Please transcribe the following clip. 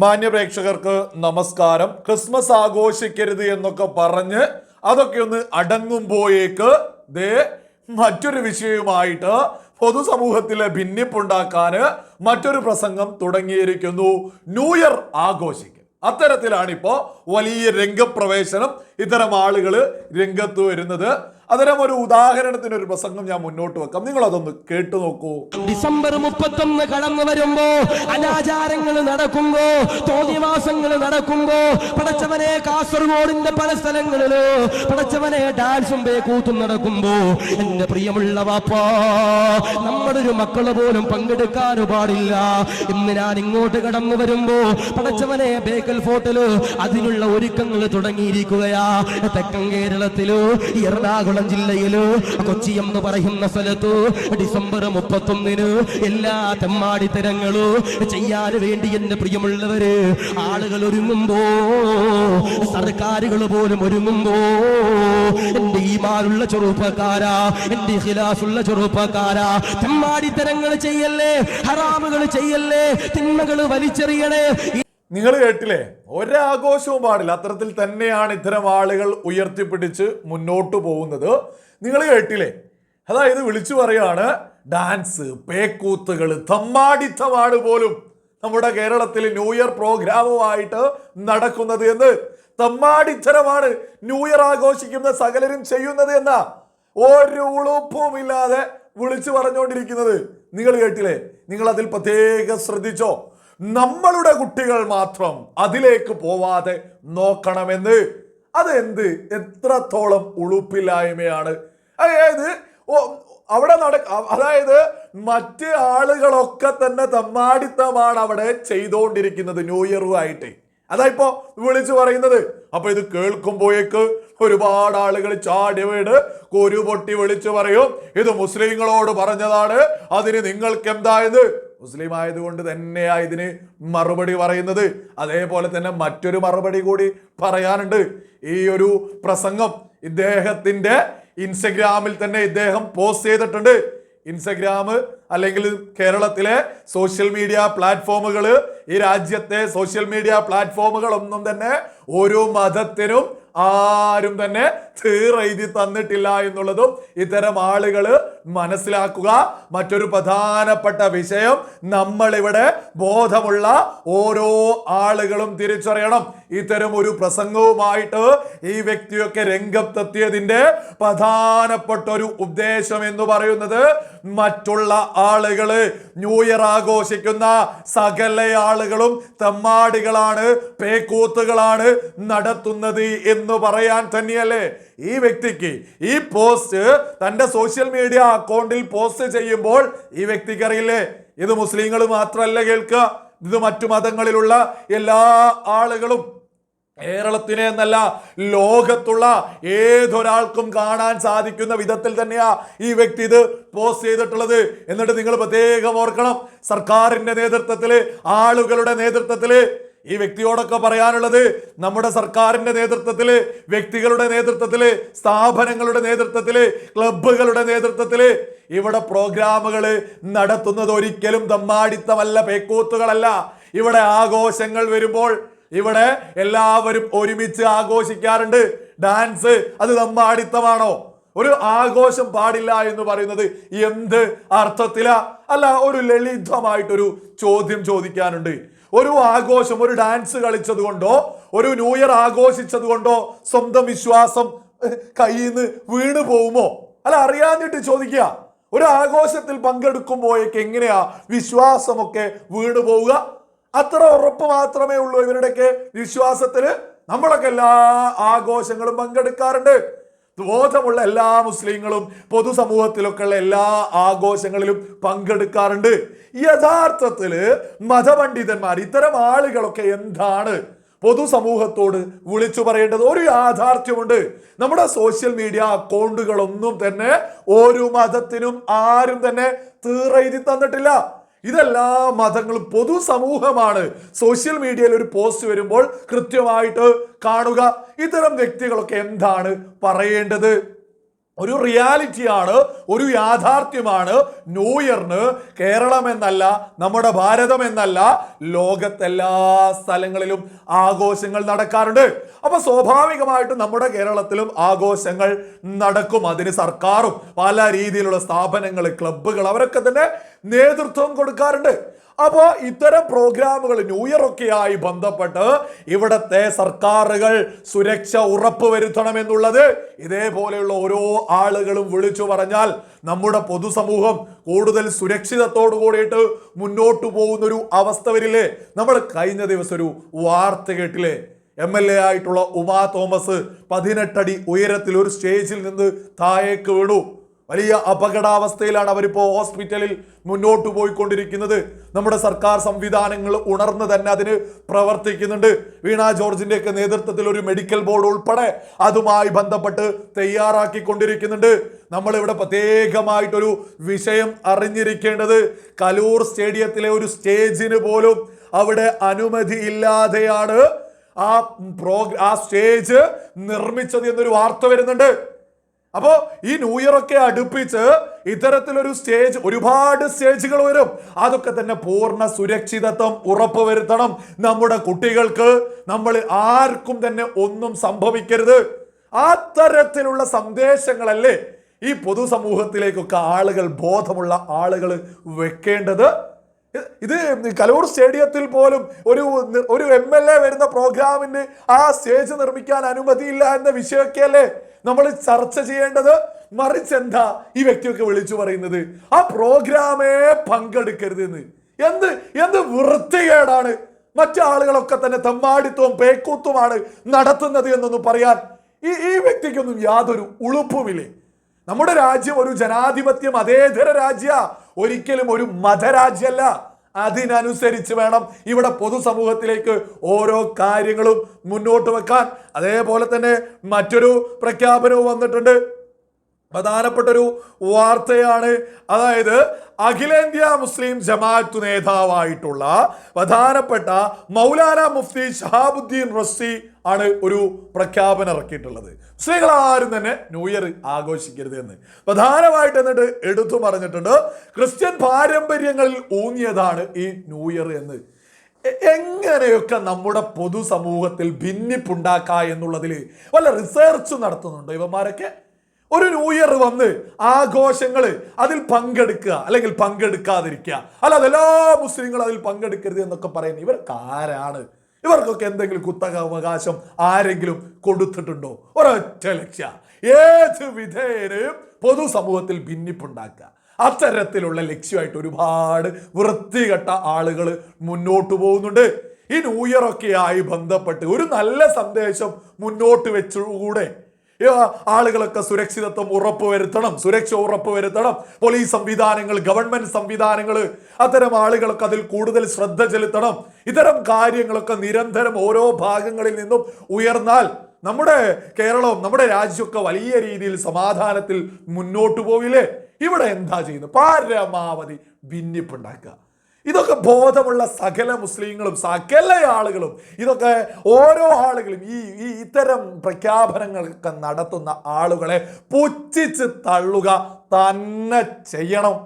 മാന്യ പ്രേക്ഷകർക്ക് നമസ്കാരം. ക്രിസ്മസ് ആഘോഷിക്കരുത് എന്നൊക്കെ പറഞ്ഞ് അതൊക്കെ ഒന്ന് അടങ്ങുമ്പോഴേക്ക് ദേ മറ്റൊരു വിഷയവുമായിട്ട് പൊതുസമൂഹത്തിലെ ഭിന്നിപ്പുണ്ടാക്കാന് മറ്റൊരു പ്രസംഗം തുടങ്ങിയിരിക്കുന്നു. ന്യൂ ഇയർ ആഘോഷിക്കും അത്തരത്തിലാണ് ഇപ്പോ വലിയ രംഗപ്രവേശനം ഇത്തരം ആളുകൾ രംഗത്ത് വരുന്നത്. അതരം ഒരു ഉദാഹരണത്തിന് ഒരു പ്രസംഗം ഞാൻ മുന്നോട്ട് വെക്കാം. നിങ്ങൾ അതൊന്ന് കേട്ടു നോക്കൂ. ഡിസംബർ മുപ്പത്തൊന്ന് കടന്നു വരുമ്പോ അനാചാരങ്ങൾ നടക്കുമ്പോ തോന്നിവാസങ്ങൾ നടക്കുമ്പോ പടച്ചവനെ കാസർഗോഡിന്റെ പല സ്ഥലങ്ങളിൽ പടച്ചവനെ ഡാൻസും കൂത്തും നടക്കുമ്പോ എന്റെ പ്രിയമുള്ള വാപ്പാ നമ്മുടെ ഒരു മക്കൾ പോലും പങ്കെടുക്കാൻ പാടില്ല. ഇന്ന് ഞാൻ ഇങ്ങോട്ട് കടന്നു വരുമ്പോ പടച്ചവനെ ബേക്കൽ ഫോർട്ടിൽ അതിനുള്ള ഒരുക്കങ്ങൾ തുടങ്ങിയിരിക്കുകയാ. തെക്കൻ കേരളത്തിലോ എറണാകുളം ജില്ലയിലോ കൊച്ചി എന്ന് പറയുന്ന സ്ഥലത്ത് ഡിസംബർ മുപ്പത്തൊന്നിന് എല്ലാ തെമ്മാടിത്തരങ്ങളോ ചെയ്യാൻ വേണ്ടി എന്റെ പ്രിയമുള്ളവര് ആളുകൾ ഒരുങ്ങുമ്പോ സർക്കാരുകൾ പോലും ഒരുങ്ങുമ്പോ എന്റെ ഈമാനുള്ള ചെറുപ്പക്കാരാ എന്റെ ഹിലാസുള്ള ചെറുപ്പക്കാരാ തെമ്മാടിത്തരങ്ങൾ ചെയ്യല്ലേ ഹറാമുകൾ ചെയ്യല്ലേ തിന്മകൾ വലിച്ചെറിയണേ നിങ്ങൾ കേട്ടില്ലേ? ഒരാഘോഷവും പാടില്ല. അത്തരത്തിൽ തന്നെയാണ് ഇത്തരം ആളുകൾ ഉയർത്തിപ്പിടിച്ച് മുന്നോട്ട് പോകുന്നത്. നിങ്ങൾ കേട്ടില്ലേ? അതായത് വിളിച്ചു പറയാണ് ഡാൻസ് പേക്കൂത്തുകൾ തമ്മാടിത്തമാണ് പോലും നമ്മുടെ കേരളത്തിൽ ന്യൂ ഇയർ പ്രോഗ്രാമുമായിട്ട് നടക്കുന്നത് എന്ന്. തമ്മാടിത്തരമാണ് ന്യൂ ഇയർ ആഘോഷിക്കുന്ന സകലരും ചെയ്യുന്നത് എന്നാ. ഒരു ഉളുപ്പുമില്ലാതെ വിളിച്ചു പറഞ്ഞുകൊണ്ടിരിക്കുന്നത്. നിങ്ങൾ കേട്ടില്ലേ? നിങ്ങൾ അതിൽ പ്രത്യേകം ശ്രദ്ധിച്ചോ? നമ്മളുടെ കുട്ടികൾ മാത്രം അതിലേക്ക് പോവാതെ നോക്കണമെന്ന്. അതെന്ത്? എത്രത്തോളം ഉളുപ്പില്ലായ്മയാണ്. അതായത് അവിടെ നട അതായത് മറ്റ് ആളുകളൊക്കെ തന്നെ തമ്മാടിത്തമാണ് അവിടെ ചെയ്തുകൊണ്ടിരിക്കുന്നത് ന്യൂ ഇയറുമായിട്ട്. അതാ ഇപ്പോ വിളിച്ചു പറയുന്നത്. അപ്പൊ ഇത് കേൾക്കുമ്പോഴേക്ക് ഒരുപാട് ആളുകൾ ചാടി വീട് കുരു പൊട്ടി വിളിച്ചു പറയും ഇത് മുസ്ലിങ്ങളോട് പറഞ്ഞതാണ് അതിന് നിങ്ങൾക്ക് എന്തായത് മുസ്ലിം ആയതുകൊണ്ട് തന്നെയാണ് ഇതിന് മറുപടി പറയുന്നത്. അതേപോലെ തന്നെ മറ്റൊരു മറുപടി കൂടി പറയാനുണ്ട്. ഈ ഒരു പ്രസംഗം ഇദ്ദേഹത്തിന്റെ ഇൻസ്റ്റഗ്രാമിൽ തന്നെ ഇദ്ദേഹം പോസ്റ്റ് ചെയ്തിട്ടുണ്ട്. ഇൻസ്റ്റഗ്രാം അല്ലെങ്കിൽ കേരളത്തിലെ സോഷ്യൽ മീഡിയ പ്ലാറ്റ്ഫോമുകൾ ഈ രാജ്യത്തെ സോഷ്യൽ മീഡിയ പ്ലാറ്റ്ഫോമുകളൊന്നും തന്നെ ഒരു മതത്തിനും ആരും തന്നെ തീറെഴുതി തന്നിട്ടില്ല എന്നുള്ളതും ഇത്തരം ആളുകൾ മനസ്സിലാക്കുക. മറ്റൊരു പ്രധാനപ്പെട്ട വിഷയം നമ്മളിവിടെ ബോധമുള്ള ഓരോ ആളുകളും തിരിച്ചറിയണം. ഇത്തരം ഒരു പ്രസംഗവുമായിട്ട് ഈ വ്യക്തിയൊക്കെ രംഗത്തെത്തിയതിന്റെ പ്രധാനപ്പെട്ട ഒരു ഉദ്ദേശം എന്ന് പറയുന്നത് മറ്റുള്ള ആളുകൾ ന്യൂ ഇയർ ആഘോഷിക്കുന്ന സകല ആളുകളും തെമ്മാടികളാണ് പേക്കൂത്തുകളാണ് നടത്തുന്നത് എന്ന് പറയാൻ തന്നെയല്ലേ? ഈ വ്യക്തിക്ക് ഈ പോസ്റ്റ് തന്റെ സോഷ്യൽ മീഡിയ അക്കൗണ്ടിൽ പോസ്റ്റ് ചെയ്യുമ്പോൾ ഈ വ്യക്തിക്ക് അറിയില്ലേ? ഇത് മുസ്ലിങ്ങൾ മാത്രമല്ല കേൾക്കുക. ഇത് മറ്റു മതങ്ങളിലുള്ള എല്ലാ ആളുകളും. കേരളത്തിനെ എന്നല്ല ലോകത്തുള്ള ഏതൊരാൾക്കും കാണാൻ സാധിക്കുന്ന വിധത്തിൽ തന്നെയാ ഈ വ്യക്തി ഇത് പോസ്റ്റ് ചെയ്തിട്ടുള്ളത്. എന്നിട്ട് നിങ്ങൾ പ്രത്യേകം ഓർക്കണം സർക്കാരിന്റെ നേതൃത്വത്തിൽ ആളുകളുടെ നേതൃത്വത്തിൽ ഈ വ്യക്തിയോടൊക്കെ പറയാനുള്ളത് നമ്മുടെ സർക്കാരിന്റെ നേതൃത്വത്തിൽ വ്യക്തികളുടെ നേതൃത്വത്തിൽ സ്ഥാപനങ്ങളുടെ നേതൃത്വത്തിൽ ക്ലബ്ബുകളുടെ നേതൃത്വത്തിൽ ഇവിടെ പ്രോഗ്രാമുകൾ നടത്തുന്നത് ഒരിക്കലും തമ്മാടിത്തമല്ല പേക്കൂത്തുകളല്ല. ഇവിടെ ആഘോഷങ്ങൾ വരുമ്പോൾ ഇവിടെ എല്ലാവരും ഒരുമിച്ച് ആഘോഷിക്കാറുണ്ട്. ഡാൻസ് അത് തമ്മാടിത്തമാണോ ഒരു ആഘോഷം പാടില്ല എന്ന് പറയുന്നത് എന്ത് അർത്ഥത്തില? അല്ല ഒരു ലളിതമായിട്ടൊരു ചോദ്യം ചോദിക്കാനുണ്ട്. ഒരു ആഘോഷം ഒരു ഡാൻസ് കളിച്ചത് കൊണ്ടോ ഒരു ന്യൂ ഇയർ ആഘോഷിച്ചത് കൊണ്ടോ സ്വന്തം വിശ്വാസം കയ്യിൽ നിന്ന് വീണു പോകുമോ അല്ല അറിയാഞ്ഞിട്ട് ചോദിക്കുക. ഒരു ആഘോഷത്തിൽ പങ്കെടുക്കുമ്പോഴേക്ക് എങ്ങനെയാ വിശ്വാസമൊക്കെ വീണു പോവുക? അത്ര ഉറപ്പ് മാത്രമേ ഉള്ളൂ ഇവരുടെയൊക്കെ വിശ്വാസത്തിൽ നമ്മളൊക്കെ എല്ലാ ആഘോഷങ്ങളും പങ്കെടുക്കാറുണ്ട്. ബോധമുള്ള എല്ലാ മുസ്ലിങ്ങളും പൊതുസമൂഹത്തിലൊക്കെ ഉള്ള എല്ലാ ആഘോഷങ്ങളിലും പങ്കെടുക്കാറുണ്ട്. യഥാർത്ഥത്തിൽ മതപണ്ഡിതന്മാർ ഇത്തരം ആളുകളൊക്കെ എന്താണ് പൊതുസമൂഹത്തോട് വിളിച്ചു പറയേണ്ടത്? ഒരു യാഥാർത്ഥ്യമുണ്ട്. നമ്മുടെ സോഷ്യൽ മീഡിയ അക്കൗണ്ടുകളൊന്നും തന്നെ ഒരു മതത്തിനും ആരും തന്നെ തീറെഴുതി തന്നിട്ടില്ല. ഇതെല്ലാ മതങ്ങളും പൊതുസമൂഹമാണ്. സോഷ്യൽ മീഡിയയിൽ ഒരു പോസ്റ്റ് വരുമ്പോൾ കൃത്യമായിട്ട് കാണുക. ഇത്തരം വ്യക്തികളൊക്കെ എന്താണ് പറയേണ്ടത്? ഒരു റിയാലിറ്റിയാണ് ഒരു യാഥാർത്ഥ്യമാണ്. ന്യൂ ഇയറിന് കേരളം എന്നല്ല നമ്മുടെ ഭാരതം എന്നല്ല ലോകത്തെല്ലാ സ്ഥലങ്ങളിലും ആഘോഷങ്ങൾ നടക്കാറുണ്ട്. അപ്പൊ സ്വാഭാവികമായിട്ടും നമ്മുടെ കേരളത്തിലും ആഘോഷങ്ങൾ നടക്കും. അതിന് സർക്കാരും പല രീതിയിലുള്ള സ്ഥാപനങ്ങൾ ക്ലബ്ബുകൾ അവരൊക്കെ തന്നെ നേതൃത്വം കൊടുക്കാറുണ്ട്. അപ്പോൾ ഇത്തരം പ്രോഗ്രാമുകൾ ന്യൂ ഇയർ ഒക്കെയായി ബന്ധപ്പെട്ട് ഇവിടത്തെ സർക്കാരുകൾ സുരക്ഷ ഉറപ്പുവരുത്തണമെന്നുള്ളത് ഇതേപോലെയുള്ള ഓരോ ആളുകളും വിളിച്ചു പറഞ്ഞാൽ നമ്മുടെ പൊതുസമൂഹം കൂടുതൽ സുരക്ഷിതത്തോടു കൂടിയിട്ട് മുന്നോട്ടു പോകുന്ന ഒരു അവസ്ഥ വരില്ലേ നമ്മൾ കഴിഞ്ഞ ദിവസം ഒരു വാർത്ത കേട്ടില്ലേ? എം എൽ എ ആയിട്ടുള്ള ഉമാ തോമസ് പതിനെട്ടടി ഉയരത്തിൽ ഒരു സ്റ്റേജിൽ നിന്ന് താഴേക്ക് വീണു. വലിയ അപകടാവസ്ഥയിലാണ് അവരിപ്പോ ഹോസ്പിറ്റലിൽ മുന്നോട്ട് പോയിക്കൊണ്ടിരിക്കുന്നത്. നമ്മുടെ സർക്കാർ സംവിധാനങ്ങൾ ഉണർന്ന് തന്നെ അതിന് പ്രവർത്തിക്കുന്നുണ്ട്. വീണ ജോർജിന്റെ ഒക്കെ നേതൃത്വത്തിൽ ഒരു മെഡിക്കൽ ബോർഡ് ഉൾപ്പെടെ അതുമായി ബന്ധപ്പെട്ട് തയ്യാറാക്കിക്കൊണ്ടിരിക്കുന്നുണ്ട്. നമ്മളിവിടെ പ്രത്യേകമായിട്ടൊരു വിഷയം അറിഞ്ഞിരിക്കേണ്ടത്. കലൂർ സ്റ്റേഡിയത്തിലെ ഒരു സ്റ്റേജിന് പോലും അവിടെ അനുമതി ഇല്ലാതെയാണ് ആ പ്രോഗ്ര ആ സ്റ്റേജ് നിർമ്മിച്ചത് എന്നൊരു വാർത്ത വരുന്നുണ്ട്. അപ്പോ ഈ ന്യൂ ഇയർ ഒക്കെ അടുപ്പിച്ച് ഇത്തരത്തിലൊരു സ്റ്റേജ് ഒരുപാട് സ്റ്റേജുകൾ വരും. അതൊക്കെ തന്നെ പൂർണ സുരക്ഷിതത്വം ഉറപ്പുവരുത്തണം. നമ്മുടെ കുട്ടികൾക്ക് നമ്മൾ ആർക്കും തന്നെ ഒന്നും സംഭവിക്കരുത്. ആ തരത്തിലുള്ള സന്ദേശങ്ങളല്ലേ ഈ പൊതുസമൂഹത്തിലേക്കൊക്കെ ആളുകൾ ബോധമുള്ള ആളുകൾ വെക്കേണ്ടത്. ഇത് കലൂർ സ്റ്റേഡിയത്തിൽ പോലും ഒരു ഒരു എം എൽ എ വരുന്ന പ്രോഗ്രാമിന് ആ സ്റ്റേജ് നിർമ്മിക്കാൻ അനുമതിയില്ല എന്ന വിഷയമൊക്കെയല്ലേ നമ്മൾ ചർച്ച ചെയ്യേണ്ടത്? മറിച്ച് എന്താ ഈ വ്യക്തിയൊക്കെ വിളിച്ചു പറയുന്നത്? ആ പ്രോഗ്രാമേ പങ്കെടുക്കരുത് എന്ന് എന്ത് എന്ത് വൃത്തികേടാണ്. മറ്റു ആളുകളൊക്കെ തന്നെ തെമ്മാടിത്വവും പേക്കൂത്തുമാണ് നടത്തുന്നത് എന്നൊന്നും പറയാൻ ഈ ഈ വ്യക്തിക്കൊന്നും യാതൊരു ഉളുപ്പുമില്ലേ? നമ്മുടെ രാജ്യം ഒരു ജനാധിപത്യം അതേതര രാജ്യ. ഒരിക്കലും ഒരു മതരാജ്യമല്ല. അതിനനുസരിച്ച് വേണം ഇവിടെ പൊതുസമൂഹത്തിലേക്ക് ഓരോ കാര്യങ്ങളും മുന്നോട്ട് വെക്കാൻ. അതേപോലെ തന്നെ മറ്റൊരു പ്രഖ്യാപനവും വന്നിട്ടുണ്ട്. പ്രധാനപ്പെട്ട ഒരു വാർത്തയാണ്. അതായത് അഖിലേന്ത്യാ മുസ്ലിം ജമാഅത്ത് നേതാവായിട്ടുള്ള പ്രധാനപ്പെട്ട മൗലാന മുഫ്തി ഷഹാബുദ്ദീൻ റസ്സി ആണ് ഒരു പ്രഖ്യാപനം ഇറക്കിയിട്ടുള്ളത്. മുസ്ലിങ്ങൾ ആരും തന്നെ ന്യൂ ഇയർ ആഘോഷിക്കരുത് എന്ന്. പ്രധാനമായിട്ട് എന്നിട്ട് എടുത്തു പറഞ്ഞിട്ടുണ്ട് ക്രിസ്ത്യൻ പാരമ്പര്യങ്ങളിൽ ഊന്നിയതാണ് ഈ ന്യൂ ഇയർ എന്ന്. എങ്ങനെയൊക്കെ നമ്മുടെ പൊതുസമൂഹത്തിൽ ഭിന്നിപ്പുണ്ടാക്കുക എന്നുള്ളതിൽ വല്ല റിസർച്ച് നടത്തുന്നുണ്ടോ ഇവന്മാരൊക്കെ? ഒരു ന്യൂ ഇയർ വന്ന് ആഘോഷങ്ങൾ അതിൽ പങ്കെടുക്കുക അല്ലെങ്കിൽ പങ്കെടുക്കാതിരിക്കുക. അല്ലാതെ എല്ലാ മുസ്ലിങ്ങളും അതിൽ പങ്കെടുക്കരുത് എന്നൊക്കെ പറയുന്നത് ഇവർക്ക് ആരാണ്? ഇവർക്കൊക്കെ എന്തെങ്കിലും കുത്തക അവകാശം ആരെങ്കിലും കൊടുത്തിട്ടുണ്ടോ? ഒരൊറ്റ ലക്ഷ്യ. ഏത് വിധേയനെയും പൊതുസമൂഹത്തിൽ ഭിന്നിപ്പുണ്ടാക്കുക. അത്തരത്തിലുള്ള ലക്ഷ്യമായിട്ട് ഒരുപാട് വൃത്തികെട്ട ആളുകൾ മുന്നോട്ട് പോകുന്നുണ്ട്. ഈ ന്യൂ ഇയർ ഒക്കെ ആയി ബന്ധപ്പെട്ട് ഒരു നല്ല സന്ദേശം മുന്നോട്ട് വെച്ചുകൂടെ? ആളുകളൊക്കെ സുരക്ഷിതത്വം ഉറപ്പുവരുത്തണം സുരക്ഷ ഉറപ്പുവരുത്തണം. പോലീസ് സംവിധാനങ്ങൾ ഗവൺമെന്റ് സംവിധാനങ്ങൾ അത്തരം ആളുകളൊക്കെ അതിൽ കൂടുതൽ ശ്രദ്ധ ചെലുത്തണം. ഇത്തരം കാര്യങ്ങളൊക്കെ നിരന്തരം ഓരോ ഭാഗങ്ങളിൽ നിന്നും ഉയർന്നാൽ നമ്മുടെ കേരളവും നമ്മുടെ രാജ്യമൊക്കെ വലിയ രീതിയിൽ സമാധാനത്തിൽ മുന്നോട്ട് പോവില്ലേ? ഇവിടെ എന്താ ചെയ്യുന്നത്? പരമാവധി ഭിന്നിപ്പുണ്ടാക്കുക. ഇതൊക്കെ ബോധമുള്ള സകല മുസ്ലിങ്ങളും സകല ആളുകളും ഇതൊക്കെ ഓരോ ആളുകളും ഈ ഈ ഇത്തരം പ്രഖ്യാപനങ്ങളൊക്കെ നടത്തുന്ന ആളുകളെ പുച്ഛിച്ച് തള്ളുക തന്നെ ചെയ്യണം.